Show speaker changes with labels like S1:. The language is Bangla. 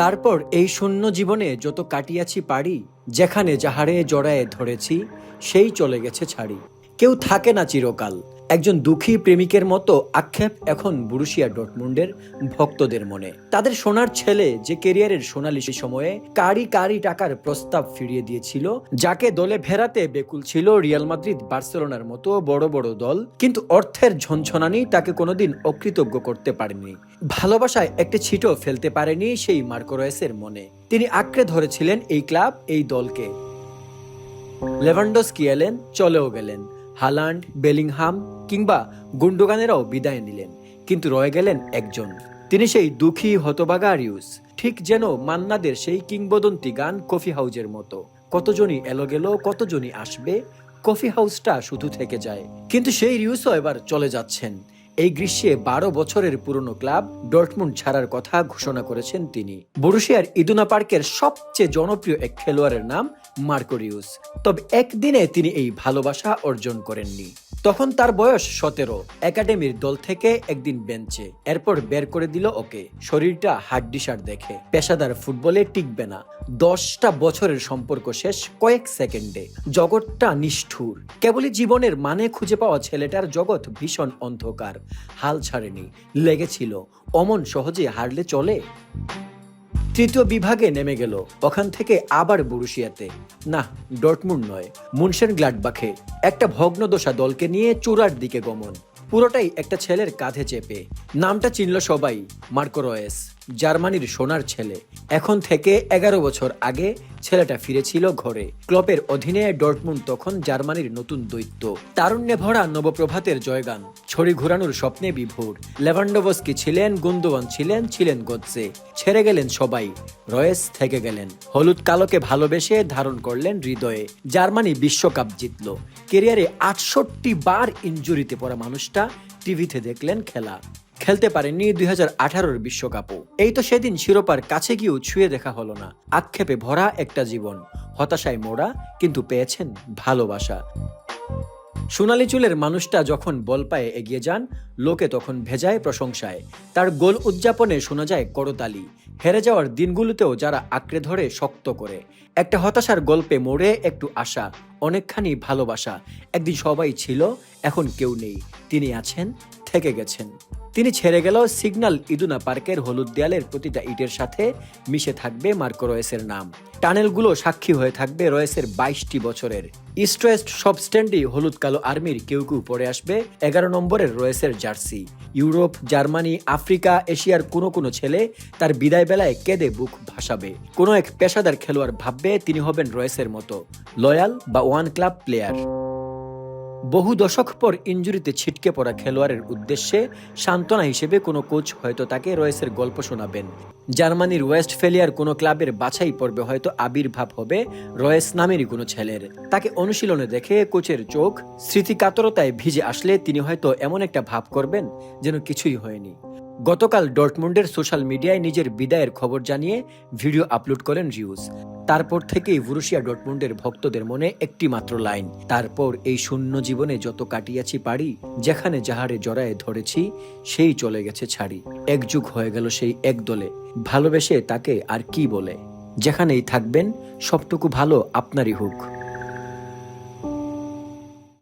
S1: তারপর এই শূন্য জীবনে যত কাটিয়াছি পারি, যেখানে যাহারে জড়ায়ে ধরেছি, সেই চলে গেছে ছাড়ি। কেউ থাকে না চিরকাল। একজন দুঃখী প্রেমিকের মতো আক্ষেপ এখন বুরুশিয়া ডটমুন্ডের ভক্তদের মনে। তাদের সোনার ছেলে যে কেরিয়ারের সোনালি সময়ে কারি কারি টাকার প্রস্তাব ফিরিয়ে দিয়েছিল, যাকে দলে ফেরাতে বেকুল ছিল রিয়াল মাদ্রিদ বার্সেলোনার মতো বড় বড় দল। কিন্তু অর্থের ঝনঝনানি তাকে কোনোদিন অকৃতজ্ঞ করতে পারেনি। ভালোবাসায় একটি ছিটও ফেলতে পারেনি সেই মার্কোরয়েসের মনে। তিনি আঁকড়ে ধরেছিলেন এই ক্লাব, এই দলকে। লেভান্ডোস্কি এলেন, চলেও গেলেন। হালান্ড, বেলিংহাম কিংবা গুন্ডোগানেরাও বিদায় নিলেন, কিন্তু রয়ে গেলেন একজন। তিনি সেই দুঃখী হতবাগা রিউস, ঠিক যেন মান্নাদের সেই কিংবদন্তি গান কফি হাউজের মতো। কতজনই এলো গেল, কতজনই আসবে, কফি হাউসটা শুধু থেকে যায়। কিন্তু সেই রিউসও এবার চলে যাচ্ছেন। এই গ্রীষ্মে বারো বছরের পুরনো ক্লাব ডর্টমুন্ড ছাড়ার কথা ঘোষণা করেছেন তিনি। বরুশিয়ার ইদুনা পার্কের সবচেয়ে জনপ্রিয় এক খেলোয়াড়ের নাম মার্কোরিউস তবে একদিনে তিনি এই ভালোবাসা অর্জন করেননি। তখন তার বয়স সতেরো। একাডেমির দল থেকে একদিন বেঞ্চে, এরপর বের করে দিল ওকে। শরীরটা হাড্ডিসার দেখে। পেশাদার ফুটবলে টিকবে না। দশটা বছরের সম্পর্ক শেষ কয়েক সেকেন্ডে। জগৎটা নিষ্ঠুর। কেবলই জীবনের মানে খুঁজে পাওয়া ছেলেটার জগৎ ভীষণ অন্ধকার। হাল ছাড়েনি। লেগেছিল। অমন সহজে হারলে চলে। তৃতীয় বিভাগে নেমে গেল। ওখান থেকে আবার বুরুশিয়াতে। না ডটমুন্ড নয় মুনশেন গ্লাডবাখে একটা ভগ্নদশা দলকে নিয়ে চূড়ার দিকে গমন। পুরোটাই একটা ছেলের কাঁধে চেপে। নামটা চিনল সবাই, মার্কো রয়েস। জার্মানির সোনার ছেলে। এখন থেকে এগারো বছর আগে ছেলেটা ফিরেছিল ঘরে। ক্লপের অধীনে ডটমুন্ড তখন জার্মানির নতুন দৈত্য। তারুণ্যে ভরা নবপ্রভাতের জয়গান। ছড়ি ঘুরানোর স্বপ্নে বিভোর। লেভান্ডোভস্কি ছিলেন গুন্দোয়ান ছিলেন ছিলেন গদসে ছেড়ে গেলেন সবাই। রয়েস থেকে গেলেন। হলুদ কালোকে ভালোবেসে ধারণ করলেন হৃদয়ে। জার্মানি বিশ্বকাপ জিতল। কেরিয়ারে আটষট্টি বার ইঞ্জুরিতে পড়া মানুষটা টিভিতে দেখলেন খেলা। খেলতে পারেননি দুই হাজার আঠারোর বিশ্বকাপও। এই তো সেদিন শিরোপার কাছে গিয়েও ছুঁয়ে দেখা হলো না। আক্ষেপে ভরা একটা জীবন। হতাশায় মোড়া, কিন্তু পেয়েছেন ভালোবাসা। সোনালি চুলের মানুষটা যখন বল পায়ে এগিয়ে যান, লোকে তখন ভেজায় প্রশংসায়। তার গোল উদযাপনে শোনা যায় করতালি। হেরে যাওয়ার দিনগুলোতেও যারা আঁকড়ে ধরে শক্ত করে। একটা হতাশার গল্পে মোড়ে একটু আশা, অনেকখানি ভালোবাসা। একদিন সবাই ছিল, এখন কেউ নেই। তিনি আছেন, থেকে গেছেন। তিনি ছেড়ে গেল সিগন্যাল ইদুনা পার্কের হলুদ দেয়ালের প্রতিটা ইটের সাথে মিশে থাকবে মার্কো রয়েসের নাম। টানেলগুলো সাক্ষী হয়ে থাকবে রয়েসের বাইশটি বছরের। ইস্ট ওয়েস্ট সব স্ট্যান্ডই হলুদ কালো আর্মির কেউ কেউ পরে আসবে এগারো নম্বরের রয়েসের জার্সি। ইউরোপ, জার্মানি, আফ্রিকা, এশিয়ার কোনো কোনো ছেলে তার বিদায় বেলায় কেঁদে বুক ভাসাবে। কোনো এক পেশাদার খেলোয়াড় ভাববে তিনি হবেন রয়েসের মতো। লয়াল বা ওয়ান ক্লাব প্লেয়ার। বহু দশক পর ইঞ্জুরিতে ছিটকে পড়া খেলোয়াড়ের উদ্দেশ্যে সান্ত্বনা হিসেবে কোনো কোচ হয়তো তাকে রয়েসের গল্প শোনাবেন। জার্মানির ওয়েস্ট ফেলিয়ার কোনো ক্লাবের বাছাই পর্বে হয়তো আবির্ভাব হবে রয়েস নামেরই কোনো ছেলের। তাকে অনুশীলনে দেখে কোচের চোখ স্মৃতিকাতরতায় ভিজে আসলে তিনি হয়তো এমন একটা ভাব করবেন যেন কিছুই হয়নি। গতকাল ডর্টমুন্ডের সোশ্যাল মিডিয়ায় নিজের বিদায়ের খবর জানিয়ে ভিডিও আপলোড করেন রিউজ। তারপর থেকেই বুরুশিয়া ডটমুন্ডের ভক্তদের মনে একটি মাত্র লাইন। তারপর এই শূন্য জীবনে যত কাটিয়াছি পারি যেখানে যাহারে জড়ায়ে ধরেছি, সেই চলে গেছে ছাড়ি। একযুগ হয়ে গেল সেই এক দলে। ভালোবেসে তাকে আর কি বলে? যেখানেই থাকবেন, সবটুকু ভালো আপনারই হোক।